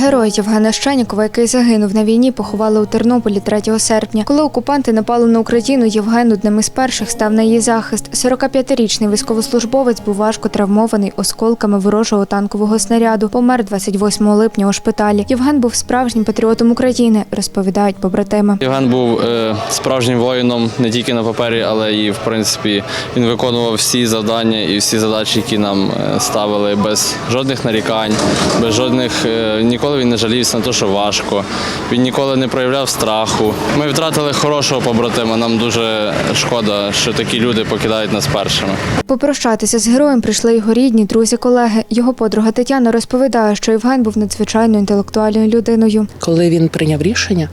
Герой Євгена Щенікова, який загинув на війні, поховали у Тернополі 3 серпня. Коли окупанти напали на Україну, Євген одним із перших став на її захист. 45-річний військовослужбовець був важко травмований осколками ворожого танкового снаряду. Помер 28 липня у шпиталі. Євген був справжнім патріотом України, розповідають побратими. Євген був е, справжнім воїном не тільки на папері, але і в принципі він виконував всі завдання і всі задачі, які нам е, ставили без жодних нарікань, без жодних е, ніколи він не жалівся на те, що важко. Він ніколи не проявляв страху. Ми втратили хорошого побратима. Нам дуже шкода, що такі люди покидають нас першими. Попрощатися з героєм прийшли його рідні, друзі, колеги. Його подруга Тетяна розповідає, що Євген був надзвичайно інтелектуальною людиною. Коли він прийняв рішення,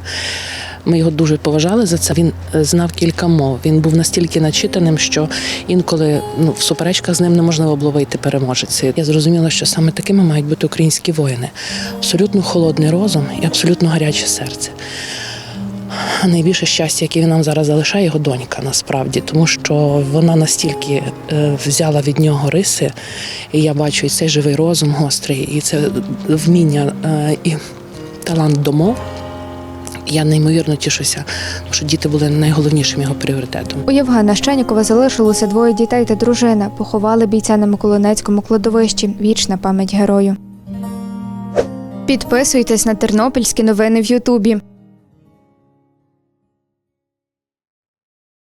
ми його дуже поважали за це. Він е, знав кілька мов. Він був настільки начитаним, що інколи ну, в суперечках з ним неможливо було вийти переможеці. Я зрозуміла, що саме такими мають бути українські воїни: абсолютно холодний розум і абсолютно гаряче серце. А найбільше щастя, яке він нам зараз залишає, його донька насправді, тому що вона настільки е, взяла від нього риси, і я бачу і цей живий розум гострий, і це вміння е, і талант до мов. Я неймовірно тішуся, що діти були найголовнішим його пріоритетом. У Євгена Щенікова залишилося двоє дітей та дружина. Поховали бійця на Миколинецькому кладовищі. Вічна пам'ять герою. Підписуйтесь на тернопільські новини в Ютубі.